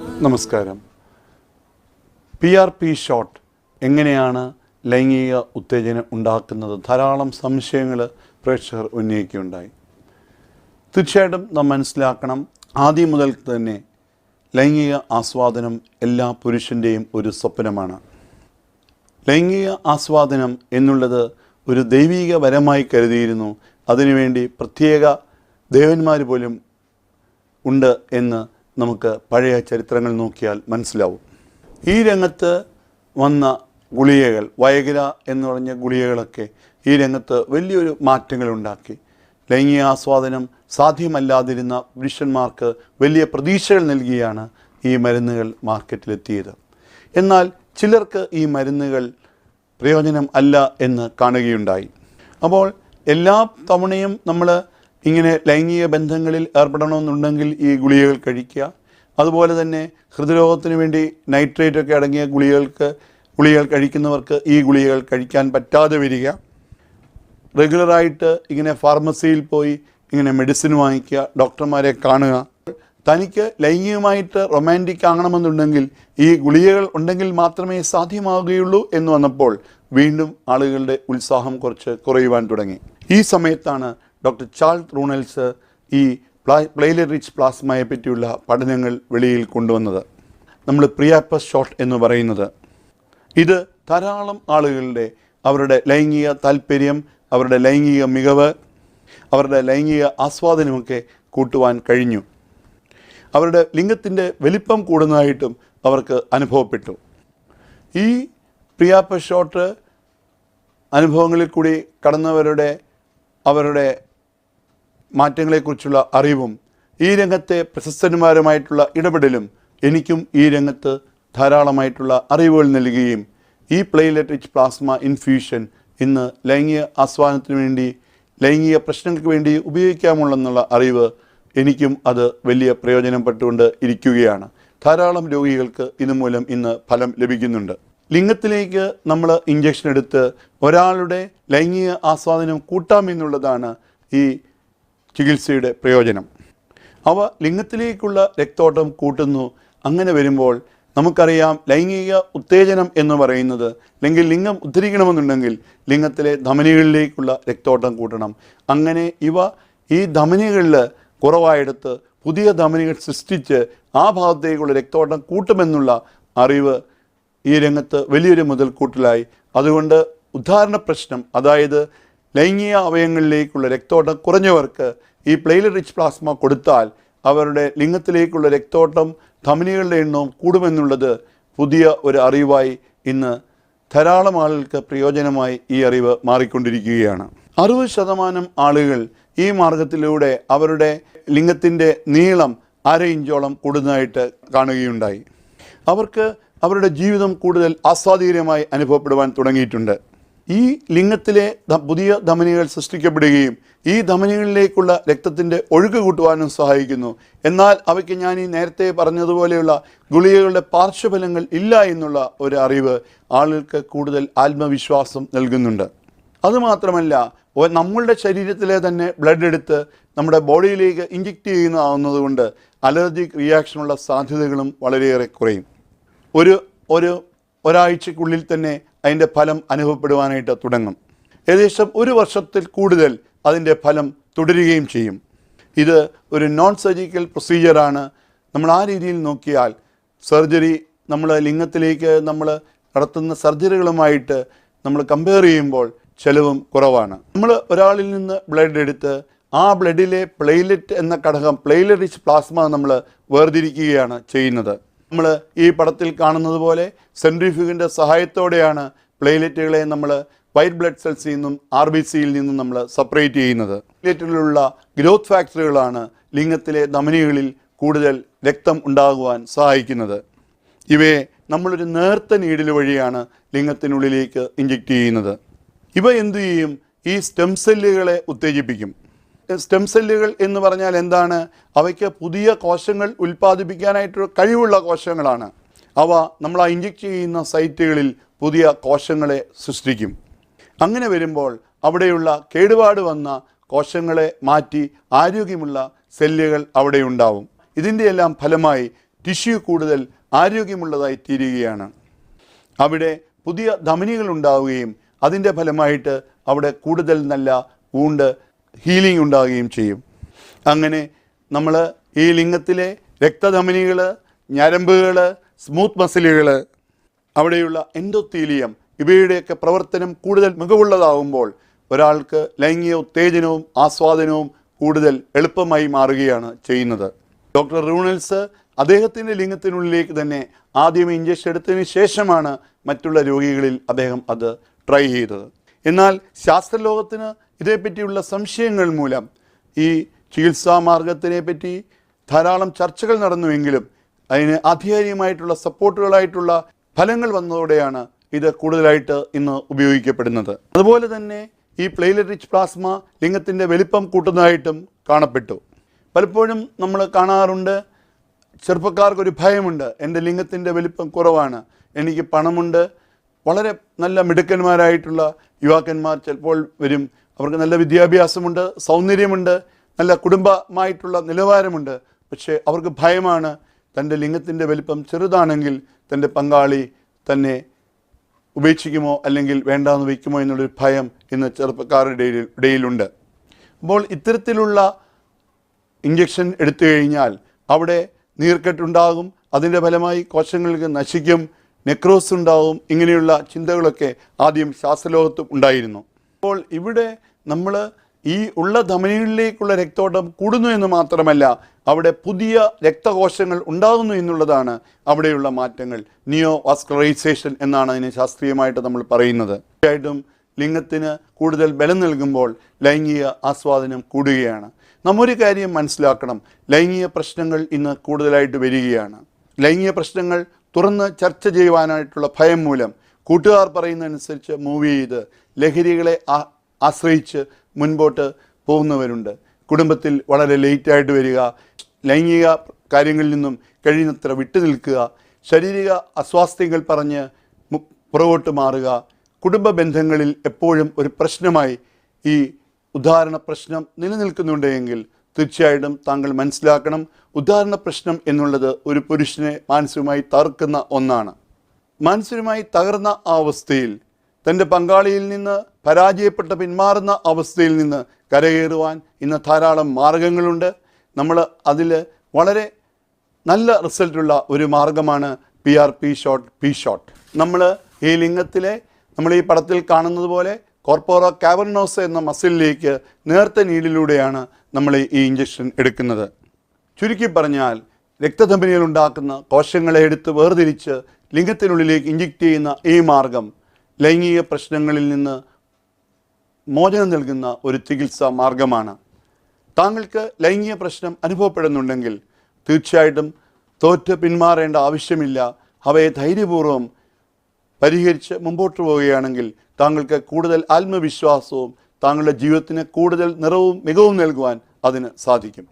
നമസ്കാരം. P R P shot എങ്ങനെയാണ് ലൈംഗിക ഉത്തേജനം ഉണ്ടാക്കുന്നത്? ധാരാളം സംശയങ്ങൾ പ്രേക്ഷകർ ഉന്നയിക്കുകയുണ്ടായി. തീർച്ചയായിട്ടും നാം മനസ്സിലാക്കണം ആദ്യം മുതൽ തന്നെ ലൈംഗിക ആസ്വാദനം എല്ലാ പുരുഷന്റെയും ഒരു സ്വപ്നമാണ്. ലൈംഗിക ആസ്വാദനം എന്നുള്ളത് ഒരു ദൈവിക വരമായി കരുതിയിരുന്നു. അതിനുവേണ്ടി പ്രത്യേക ദേവന്മാർ പോലും ഉണ്ട് എന്ന് നമുക്ക് പഴയ ചരിത്രങ്ങൾ നോക്കിയാൽ മനസ്സിലാവും. ഈ രംഗത്ത് വന്ന ഗുളികകൾ വയഗ്ര എന്ന് പറഞ്ഞ ഗുളികകളൊക്കെ ഈ രംഗത്ത് വലിയൊരു മാറ്റങ്ങൾ ഉണ്ടാക്കി. ലൈംഗിക ആസ്വാദനം സാധ്യമല്ലാതിരുന്ന പുരുഷന്മാർക്ക് വലിയ പ്രതീക്ഷകൾ നൽകിയാണ് ഈ മരുന്നുകൾ മാർക്കറ്റിലെത്തിയത്. എന്നാൽ ചിലർക്ക് ഈ മരുന്നുകൾ പ്രയോജനം അല്ല എന്ന് കാണുകയുണ്ടായി. അപ്പോൾ എല്ലാ തവണയും നമ്മൾ ഇങ്ങനെ ലൈംഗിക ബന്ധങ്ങളിൽ ഏർപ്പെടണമെന്നുണ്ടെങ്കിൽ ഈ ഗുളികകൾ കഴിക്കുക. അതുപോലെ തന്നെ ഹൃദ്രോഗത്തിന് വേണ്ടി നൈട്രേറ്റ് ഒക്കെ അടങ്ങിയ ഗുളികകൾക്ക് ഗുളികകൾ കഴിക്കുന്നവർക്ക് ഈ ഗുളികകൾ കഴിക്കാൻ പറ്റാതെ വരിക. റെഗുലറായിട്ട് ഇങ്ങനെ ഫാർമസിയിൽ പോയി ഇങ്ങനെ മെഡിസിൻ വാങ്ങിക്കുക ഡോക്ടർമാരെ കാണുക. തനിക്ക് ലൈംഗികമായിട്ട് റൊമാന്റിക് ആകണമെന്നുണ്ടെങ്കിൽ ഈ ഗുളികകൾ ഉണ്ടെങ്കിൽ മാത്രമേ സാധ്യമാവുകയുള്ളൂ എന്ന് വന്നപ്പോൾ വീണ്ടും ആളുകളുടെ ഉത്സാഹം കുറച്ച് കുറയുവാൻ തുടങ്ങി. ഈ സമയത്താണ് ഡോക്ടർ ചാൾ റൂണൽസ് ഈ പ്ലേല റിച്ച് പ്ലാസ്മയെ പറ്റിയുള്ള പഠനങ്ങൾ വെളിയിൽ കൊണ്ടുവന്നത്. നമ്മൾ പ്രിയാപ്പസ് ഷോട്ട് എന്ന് പറയുന്നത്. ഇത് ധാരാളം ആളുകളുടെ അവരുടെ ലൈംഗിക താല്പര്യം അവരുടെ ലൈംഗിക മികവ് അവരുടെ ലൈംഗിക ആസ്വാദനമൊക്കെ കൂട്ടുവാൻ കഴിഞ്ഞു. അവരുടെ ലിംഗത്തിന്റെ വലിപ്പം കൂടുന്നതായിട്ടും അവർക്ക് അനുഭവപ്പെട്ടു. ഈ പ്രിയാപ്പ ഷോട്ട് അനുഭവങ്ങളിൽ കൂടി കടന്നവരുടെ അവരുടെ മാറ്റങ്ങളെക്കുറിച്ചുള്ള അറിവും ഈ രംഗത്തെ പ്രശസ്തന്മാരുമായിട്ടുള്ള ഇടപെടലും എനിക്കും ഈ രംഗത്ത് ധാരാളമായിട്ടുള്ള അറിവുകൾ നൽകുകയും ഈ പ്ലേലെറ്റ് റിച്ച് പ്ലാസ്മ ഇൻഫ്യൂഷൻ ഇന്ന് ലൈംഗിക ആസ്വാദനത്തിന് വേണ്ടി ലൈംഗിക പ്രശ്നങ്ങൾക്ക് വേണ്ടി ഉപയോഗിക്കാമുള്ളെന്നുള്ള അറിവ് എനിക്കും അത് വലിയ പ്രയോജനപ്പെട്ടുകൊണ്ട് ഇരിക്കുകയാണ്. ധാരാളം രോഗികൾക്ക് ഇതുമൂലം ഇന്ന് ഫലം ലഭിക്കുന്നുണ്ട്. ലിംഗത്തിലേക്ക് നമ്മൾ ഇഞ്ചക്ഷൻ എടുത്ത് ഒരാളുടെ ലൈംഗിക ആസ്വാദനം കൂട്ടാമെന്നുള്ളതാണ് ഈ ചികിത്സയുടെ പ്രയോജനം. അവ ലിംഗത്തിലേക്കുള്ള രക്തോട്ടം കൂട്ടുന്നു. അങ്ങനെ വരുമ്പോൾ നമുക്കറിയാം ലൈംഗിക ഉത്തേജനം എന്ന് പറയുന്നത് അല്ലെങ്കിൽ ലിംഗം ഉദ്ധരിക്കണമെന്നുണ്ടെങ്കിൽ ലിംഗത്തിലെ ധമനികളിലേക്കുള്ള രക്തോട്ടം കൂട്ടണം. അങ്ങനെ ഇവ ഈ ധമനികളിൽ കുറവായെടുത്ത് പുതിയ ധമനികൾ സൃഷ്ടിച്ച് ആ ഭാഗത്തേക്കുള്ള രക്തോട്ടം കൂട്ടുമെന്നുള്ള അറിവ് ഈ രംഗത്ത് വലിയൊരു മുതൽക്കൂട്ടിലായി. അതുകൊണ്ട് ഉദാഹരണ പ്രശ്നം അതായത് ലൈംഗിക അവയവങ്ങളിലേക്കുള്ള രക്തോട്ടം കുറഞ്ഞവർക്ക് ഈ പ്ലേറ്റ് റിച്ച് പ്ലാസ്മ കൊടുത്താൽ അവരുടെ ലിംഗത്തിലേക്കുള്ള രക്തോട്ടം ധമനികളുടെ എണ്ണവും കൂടുമെന്നുള്ളത് പുതിയ ഒരു അറിവായി ഇന്ന് ധാരാളം ആളുകൾക്ക് പ്രയോജനമായി ഈ അറിവ് മാറിക്കൊണ്ടിരിക്കുകയാണ്. അറുപത് ശതമാനം ആളുകൾ ഈ മാർഗത്തിലൂടെ അവരുടെ ലിംഗത്തിന്റെ നീളം അര ഇഞ്ചോളം കൂടുന്നതായിട്ട് കാണുകയുണ്ടായി. അവർക്ക് അവരുടെ ജീവിതം കൂടുതൽ ആസ്വാദികരമായി അനുഭവപ്പെടുവാൻ തുടങ്ങിയിട്ടുണ്ട്. ഈ ലിംഗത്തിലെ പുതിയ ധമനികൾ സൃഷ്ടിക്കപ്പെടുകയും ഈ ധമനികളിലേക്കുള്ള രക്തത്തിന്റെ ഒഴുക്ക് കൂട്ടുവാനും സഹായിക്കുന്നു. എന്നാൽ അവയ്ക്ക് ഞാൻ ഈ നേരത്തെ പറഞ്ഞതുപോലെയുള്ള ഗുളികകളുടെ പാർശ്വഫലങ്ങൾ ഇല്ല എന്നുള്ള ഒരു അറിവ് ആളുകൾക്ക് കൂടുതൽ ആത്മവിശ്വാസം നൽകുന്നുണ്ട്. അതുമാത്രമല്ല നമ്മളുടെ ശരീരത്തിലെ തന്നെ ബ്ലഡ് എടുത്ത് നമ്മുടെ ബോഡിയിലേക്ക് ഇഞ്ചെക്റ്റ് ചെയ്യുന്നതാവുന്നതുകൊണ്ട് അലർജിക് റിയാക്ഷനുള്ള സാധ്യതകളും വളരെയേറെ കുറയും. ഒരു ഒരു ഒരാഴ്ചക്കുള്ളിൽ തന്നെ അതിന്റെ ഫലം അനുഭവപ്പെടുവാനായിട്ട് തുടങ്ങും. ഏകദേശം ഒരു വർഷത്തിൽ കൂടുതൽ അതിന്റെ ഫലം തുടരുകയും ചെയ്യും. ഇത് ഒരു നോൺ സർജിക്കൽ പ്രൊസീജിയറാണ് നമ്മൾ ആ രീതിയിൽ നോക്കിയാൽ സർജറി നമ്മൾ ലിംഗത്തിലേക്ക് നമ്മൾ നടത്തുന്ന സർജറികളുമായിട്ട് നമ്മൾ കമ്പയർ ചെയ്യുമ്പോൾ ചെലവും കുറവാണ്. നമ്മൾ ഒരാളിൽ നിന്ന് ബ്ലഡ് എടുത്ത് ആ ബ്ലഡിലെ പ്ലേലെറ്റ് എന്ന ഘടകം പ്ലേലെറ്റ് റിച്ച് പ്ലാസ്മ നമ്മൾ വേർതിരിക്കുകയാണ് ചെയ്യുന്നത്. നമ്മൾ ഈ പടത്തിൽ കാണുന്നത് പോലെ സെൻട്രിഫ്യൂഗിന്റെ സഹായത്തോടെയാണ് പ്ലേലെറ്റുകളെ നമ്മൾ വൈറ്റ് ബ്ലഡ് സെൽസിൽ നിന്നും ആർ ബി സിയിൽ നിന്നും നമ്മൾ സെപ്പറേറ്റ് ചെയ്യുന്നത്. പ്ലേറ്റിലുള്ള ഗ്രോത്ത് ഫാക്ടറുകളാണ് ലിംഗത്തിലെ ധമനികളിൽ കൂടുതൽ രക്തം ഉണ്ടാകുവാൻ സഹായിക്കുന്നത്. ഇവയെ നമ്മളൊരു നേർത്ത നീഡിൽ വഴിയാണ് ലിംഗത്തിനുള്ളിലേക്ക് ഇഞ്ചെക്റ്റ് ചെയ്യുന്നത്. ഇവ എന്തു ചെയ്യും? ഈ സ്റ്റെം സെല്ലുകളെ ഉത്തേജിപ്പിക്കും. സ്റ്റെം സെല്ലുകൾ എന്ന് പറഞ്ഞാൽ എന്താണ്? അവയ്ക്ക് പുതിയ കോശങ്ങൾ ഉൽപ്പാദിപ്പിക്കാനായിട്ട് കഴിവുള്ള കോശങ്ങളാണ്. അവ നമ്മൾ ആ ഇഞ്ചെക്റ്റ് ചെയ്യുന്ന സൈറ്റുകളിൽ പുതിയ കോശങ്ങളെ സൃഷ്ടിക്കും. അങ്ങനെ വരുമ്പോൾ അവിടെയുള്ള കേടുപാട് വന്ന കോശങ്ങളെ മാറ്റി ആരോഗ്യമുള്ള സെല്ലുകൾ അവിടെ ഉണ്ടാവും. ഇതിന്റെ എല്ലാം ഫലമായി ടിഷ്യൂ കൂടുതൽ ആരോഗ്യമുള്ളതായി തീരുകയാണ്. അവിടെ പുതിയ ധമനികൾ ഉണ്ടാവുകയും അതിന്റെ ഫലമായിട്ട് അവിടെ കൂടുതൽ നല്ല വൂണ്ട് ഹീലിംഗ് ഉണ്ടാവുകയും ചെയ്യും. അങ്ങനെ നമ്മൾ ഈ ലിംഗത്തിലെ രക്തധമനികൾ ഞരമ്പുകൾ സ്മൂത്ത് മസിലുകൾ അവിടെയുള്ള എൻഡോത്തീലിയം ഇവയുടെയൊക്കെ പ്രവർത്തനം കൂടുതൽ മികവുള്ളതാവുമ്പോൾ ഒരാൾക്ക് ലൈംഗിക ഉത്തേജനവും ആസ്വാദനവും കൂടുതൽ എളുപ്പമായി മാറുകയാണ് ചെയ്യുന്നത്. ഡോക്ടർ റൂണൽസ് അദ്ദേഹത്തിന്റെ ലിംഗത്തിനുള്ളിലേക്ക് തന്നെ ആദ്യം ഇഞ്ചക്ഷൻ എടുത്തതിന് ശേഷമാണ് മറ്റുള്ള രോഗികളിൽ അദ്ദേഹം അത് ട്രൈ ചെയ്തത്. എന്നാൽ ശാസ്ത്രലോകത്തിന് ഇതേപ്പറ്റിയുള്ള സംശയങ്ങൾ മൂലം ഈ ചികിത്സാ മാർഗത്തിനെ പറ്റി ധാരാളം ചർച്ചകൾ നടന്നുവെങ്കിലും അതിന് ആധികാരികമായിട്ടുള്ള സപ്പോർട്ടുകളായിട്ടുള്ള ഫലങ്ങൾ വന്നതോടെയാണ് ഇത് കൂടുതലായിട്ട് ഇന്ന് ഉപയോഗിക്കപ്പെടുന്നത്. അതുപോലെ തന്നെ ഈ പ്ലേലറ്റ് റിച്ച് പ്ലാസ്മ ലിംഗത്തിന്റെ വലിപ്പം കൂട്ടുന്നതായിട്ടും കാണപ്പെട്ടു. പലപ്പോഴും നമ്മൾ കാണാറുണ്ട് ചെറുപ്പക്കാർക്കൊരു ഭയമുണ്ട് എന്റെ ലിംഗത്തിന്റെ വലിപ്പം കുറവാണ് എനിക്ക് പണമുണ്ട്. വളരെ നല്ല മിടുക്കന്മാരായിട്ടുള്ള യുവാക്കന്മാർ ചിലപ്പോൾ വരും അവർക്ക് നല്ല വിദ്യാഭ്യാസമുണ്ട് സൗന്ദര്യമുണ്ട് നല്ല കുടുംബമായിട്ടുള്ള നിലവാരമുണ്ട്. പക്ഷേ അവർക്ക് ഭയമാണ് തന്റെ ലിംഗത്തിന്റെ വലിപ്പം ചെറുതാണെങ്കിൽ തന്റെ പങ്കാളി തന്നെ ഉപേക്ഷിക്കുമോ അല്ലെങ്കിൽ വേണ്ടാന്ന് വയ്ക്കുമോ എന്നുള്ളൊരു ഭയം ഇന്ന് ചെറുപ്പക്കാരുടെ ഇടയിലുണ്ട്. അപ്പോൾ ഇത്തരത്തിലുള്ള ഇഞ്ചക്ഷൻ എടുത്തു കഴിഞ്ഞാൽ അവിടെ നീർക്കെട്ടുണ്ടാകും അതിന്റെ ഫലമായി കോശങ്ങൾക്ക് നശിക്കും നെക്രോസ് ഉണ്ടാകും ഇങ്ങനെയുള്ള ചിന്തകളൊക്കെ ആദ്യം ശാസ്ത്രലോകത്തും ഉണ്ടായിരുന്നു. അപ്പോൾ ഇവിടെ നമ്മൾ ഈ ഉള്ള ധമനികളിലേക്കുള്ള രക്തോട്ടം കൂടുന്നു എന്ന് മാത്രമല്ല അവിടെ പുതിയ രക്തകോശങ്ങൾ ഉണ്ടാകുന്നു എന്നുള്ളതാണ് അവിടെയുള്ള മാറ്റങ്ങൾ. നിയോ വാസ്കുലറൈസേഷൻ എന്നാണ് അതിനെ ശാസ്ത്രീയമായിട്ട് നമ്മൾ പറയുന്നത്. തീർച്ചയായിട്ടും ലിംഗത്തിന് കൂടുതൽ ബലം നൽകുമ്പോൾ ലൈംഗിക ആസ്വാദനം കൂടുകയാണ്. നമ്മൊരു കാര്യം മനസ്സിലാക്കണം. ലൈംഗിക പ്രശ്നങ്ങൾ ഇന്ന് കൂടുതലായിട്ട് വരികയാണ്. ലൈംഗിക പ്രശ്നങ്ങൾ തുറന്ന് ചർച്ച ചെയ്യുവാനായിട്ടുള്ള ഭയം മൂലം കൂട്ടുകാർ പറയുന്നതനുസരിച്ച് മൂവ് ചെയ്ത് ലഹരികളെ ആശ്രയിച്ച് മുൻപോട്ട് പോകുന്നവരുണ്ട്. കുടുംബത്തിൽ വളരെ ലേറ്റായിട്ട് വരിക ലൈംഗിക കാര്യങ്ങളിൽ നിന്നും കഴിയുന്നത്ര വിട്ടു നിൽക്കുക ശാരീരിക അസ്വാസ്ഥ്യങ്ങൾ പറഞ്ഞ് പുറകോട്ട് മാറുക കുടുംബ ബന്ധങ്ങളിൽ എപ്പോഴും ഒരു പ്രശ്നമായി ഈ ഉദാഹരണ പ്രശ്നം നിലനിൽക്കുന്നുണ്ടെങ്കിൽ തീർച്ചയായിട്ടും താങ്കൾ മനസ്സിലാക്കണം ഉദാഹരണ പ്രശ്നം എന്നുള്ളത് ഒരു പുരുഷനെ മാനസികമായി തകർക്കുന്ന ഒന്നാണ്. മാനസികമായി തകർന്ന ആ അവസ്ഥയിൽ തന്റെ പങ്കാളിയിൽ നിന്ന് പരാജയപ്പെട്ട പിന്മാറുന്ന അവസ്ഥയിൽ നിന്ന് കരകയറുവാൻ ഇന്ന് ധാരാളം മാർഗങ്ങളുണ്ട്. നമ്മൾ അതിൽ വളരെ നല്ല റിസൾട്ടുള്ള ഒരു മാർഗമാണ് P R P shot P shot. നമ്മൾ ഈ ലിംഗത്തിലെ നമ്മൾ ഈ പടത്തിൽ കാണുന്നത് പോലെ കോർപ്പോറ കാവർനോസ് എന്ന മസിലിലേക്ക് നേർത്ത നീഡിലൂടെയാണ് നമ്മൾ ഈ ഇഞ്ചക്ഷൻ എടുക്കുന്നത്. ചുരുക്കി പറഞ്ഞാൽ രക്തധമനിയിൽ ഉണ്ടാക്കുന്ന കോശങ്ങളെ എടുത്ത് വേർതിരിച്ച് ലിംഗത്തിനുള്ളിലേക്ക് ഇഞ്ചക്ട് ചെയ്യുന്ന ഈ മാർഗം ലൈംഗിക പ്രശ്നങ്ങളിൽ നിന്ന് മോചനം നൽകുന്ന ഒരു ചികിത്സാ മാർഗമാണ്. താങ്കൾക്ക് ലൈംഗിക പ്രശ്നം അനുഭവപ്പെടുന്നുണ്ടെങ്കിൽ തീർച്ചയായിട്ടും തോറ്റ് പിന്മാറേണ്ട ആവശ്യമില്ല. അവയെ ധൈര്യപൂർവം പരിഹരിച്ച് മുമ്പോട്ട് പോവുകയാണെങ്കിൽ താങ്കൾക്ക് കൂടുതൽ ആത്മവിശ്വാസവും താങ്കളുടെ ജീവിതത്തിന് കൂടുതൽ നിറവും മികവും നൽകുവാൻ അതിന് സാധിക്കും.